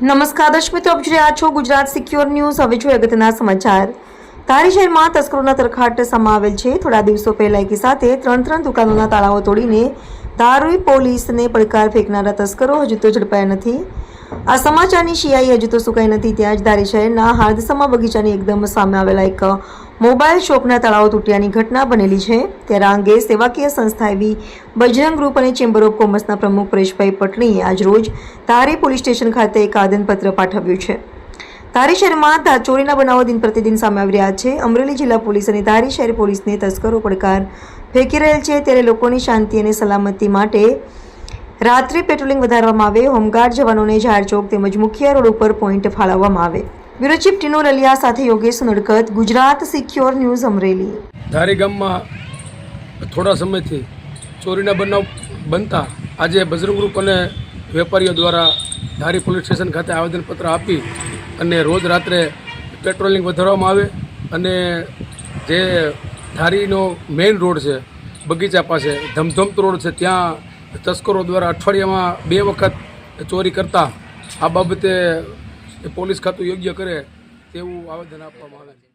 નમસ્કાર, દર્શક મિત્રો, આપ જોઈ છો ગુજરાત સિક્યોર ન્યૂઝ. હવે જોઈએ અગત્યના સમાચાર. ધારી શહેરમાં તસ્કરોના તરખાટ સમાવેલ છે. થોડા દિવસો પહેલા એકી સાથે ત્રણ ત્રણ દુકાનોના તાળાઓ તોડીને ધારી પોલીસને પડકાર ફેંકનારા તસ્કરો હજુ તો ઝડપાયા નથી. આ સમાચારની શિયાઈ હજુ તો સુકાઈ નથી, ત્યાં જ ધારી શહેરના હાર્દસમા બગીચાની એકદમ સામે આવેલા એક મોબાઈલ શોપના તળાવો તૂટ્યાની ઘટના બનેલી છે. ત્યારે આ અંગે સેવાકીય સંસ્થા એવી બજરંગ ગ્રુપ અને ચેમ્બર ઓફ કોમર્સના પ્રમુખ પરેશભાઈ પટણીએ આજરોજ ધારી પોલીસ સ્ટેશન ખાતે એક આદનપત્ર પાઠવ્યું છે. ધારી શહેરમાં ચોરીના બનાવો દિન પ્રતિદિન સામે આવી રહ્યા છે. અમરેલી જિલ્લા પોલીસ અને ધારી શહેર પોલીસને તસ્કરો પડકાર ફેંકી રહેલ છે. ત્યારે લોકોની શાંતિ અને સલામતી માટે રાત્રિ પેટ્રોલિંગ વધારવામાં આવે, હોમગાર્ડ જવાનોને જાહેર ચોક તેમજ મુખ્ય રોડ ઉપર પોઈન્ટ ફાળવવામાં આવે. બ્યુરો ચીફ ટીનો લલિયા સાથે યોગેશ નડકત, ગુજરાત સિક્યોર ન્યૂઝ અમરેલી. ધારી ગામમાં થોડા સમયથી ચોરીના બનાવ બનતા આજે બજરંગ ગ્રુપ અને વેપારીઓ દ્વારા ધારી પોલીસ સ્ટેશન ખાતે આવેદનપત્ર આપી અને રોજ રાત્રે પેટ્રોલિંગ વધારવામાં આવે અને જે ધારીનો મેઇન રોડ છે, બગીચા પાસે, ધમધમતો રોડ છે, ત્યાં તસ્કરો દ્વારા અઠવાડિયામાં બે વખત ચોરી કરતા આ બાબતે પોલીસ ખાતું યોગ્ય કરે તેવું આવેદન આપવામાં આવે છે.